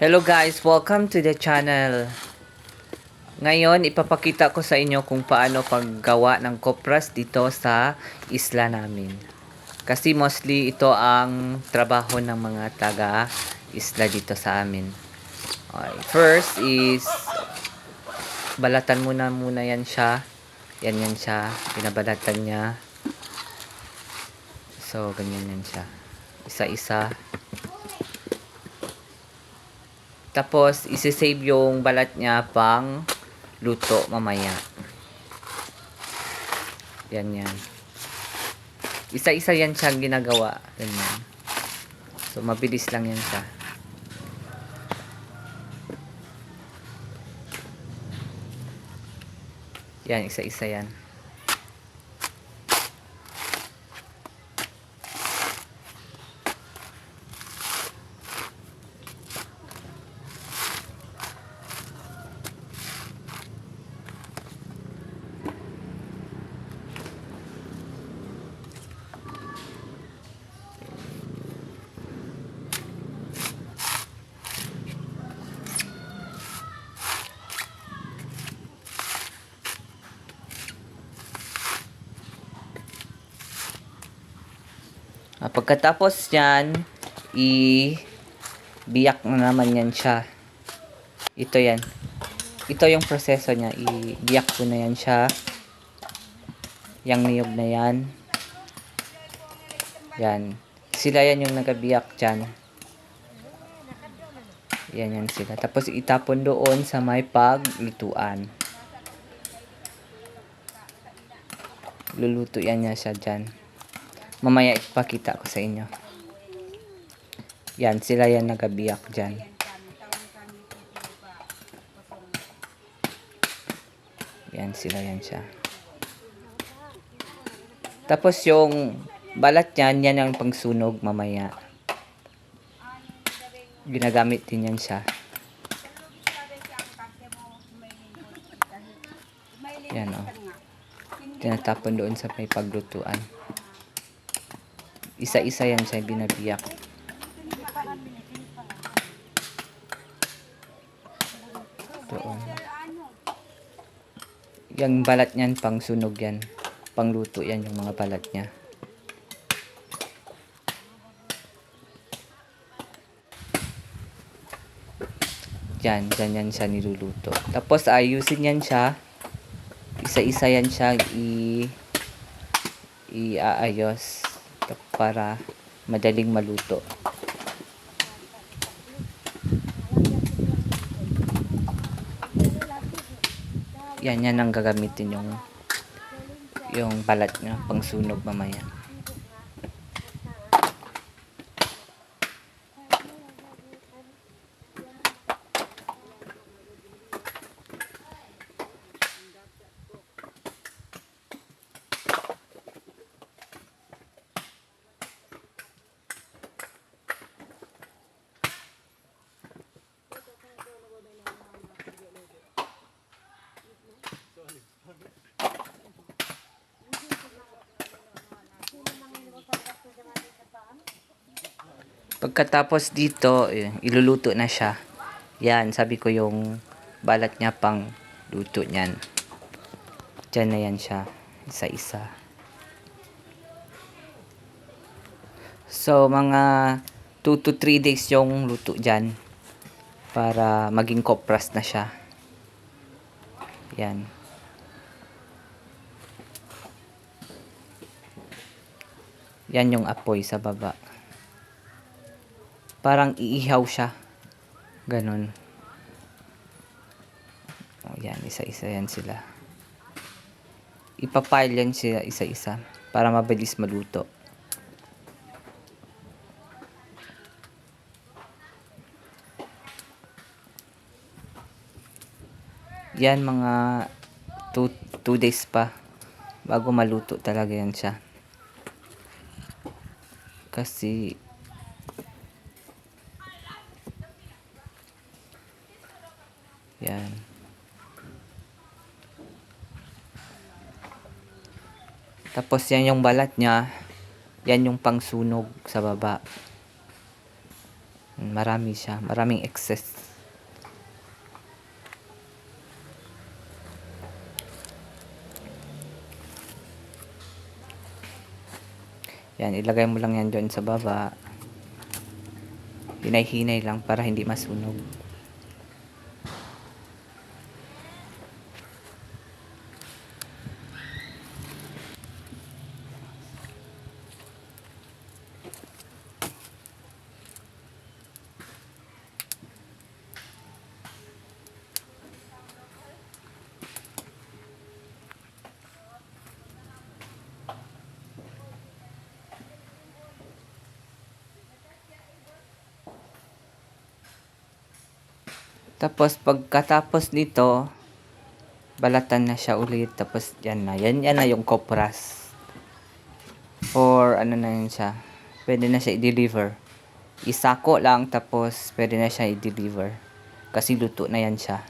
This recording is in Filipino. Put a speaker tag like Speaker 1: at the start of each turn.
Speaker 1: Hello guys, welcome to the channel. Ngayon, ipapakita ko sa inyo kung paano paggawa ng kopras dito sa isla namin. Kasi mostly ito ang trabaho ng mga taga isla dito sa amin. Okay. First is balatan muna muna yan siya. Yan yan siya. Binabalatan niya. So, ganyan yan siya. Isa-isa. Tapos, isi-save yung balat niya pang luto mamaya. Yan yan. Isa-isa yan siya ginagawa. Ganyan. So, mabilis lang yan siya. Yan, isa-isa yan. Pagkatapos yan, i biyak na naman yan siya. Ito yan. Ito yung proseso niya. I-biyak ko na yan siya. Yang niyog na yan. Yan. Sila yan yung nagabiyak dyan. Yan yan sila. Tapos itapon doon sa may paglutuan. Luluto yan niya siya dyan. Mamaya ipakita ko sa inyo. Yan, sila yan nagabiyak dyan. Yan, sila yan siya. Tapos yung balat niyan, yan ang pangsunog mamaya. Ginagamit din yan siya. Yan o. Oh. Tinatapon doon sa may paglutuan. Isa-isa yan siya binabiyak. Doon. Yung balat niyan, pang sunog yan. Pangluto yan yung mga balat niya. Yan, dyan yan siya niluluto. Tapos ayusin yan siya. Isa-isa yan siya i iaayos para madaling maluto. Yan, yan ang gagamitin yung yung balat niya pang sunog mamaya. Pagkatapos dito, eh, iluluto na siya. Yan, sabi ko yung balat niya pang luto niyan. Diyan na yan siya. Isa-isa. So, mga 2 to 3 days yung luto dyan. Para maging kopras na siya. Yan. Yan yung apoy sa baba parang iihaw siya. Ganon. O yan, isa-isa yan sila. Ipapile yan sila isa-isa para mabilis maluto. Yan mga 2 days pa bago maluto talaga yan siya. Kasi Yan. Tapos yan yung balat niya. Yan yung pangsunog sa baba. Marami siya. Maraming excess. Yan, ilagay mo lang yan dyan sa baba. Hinay-hinay lang para hindi masunog. Tapos pagkatapos nito, balatan na siya ulit. Tapos yan na. Yan, yan na yung kopras. Or ano na yun siya. Pwede na siya i-deliver. Isako lang tapos pwede na siya i-deliver. Kasi luto na yan siya.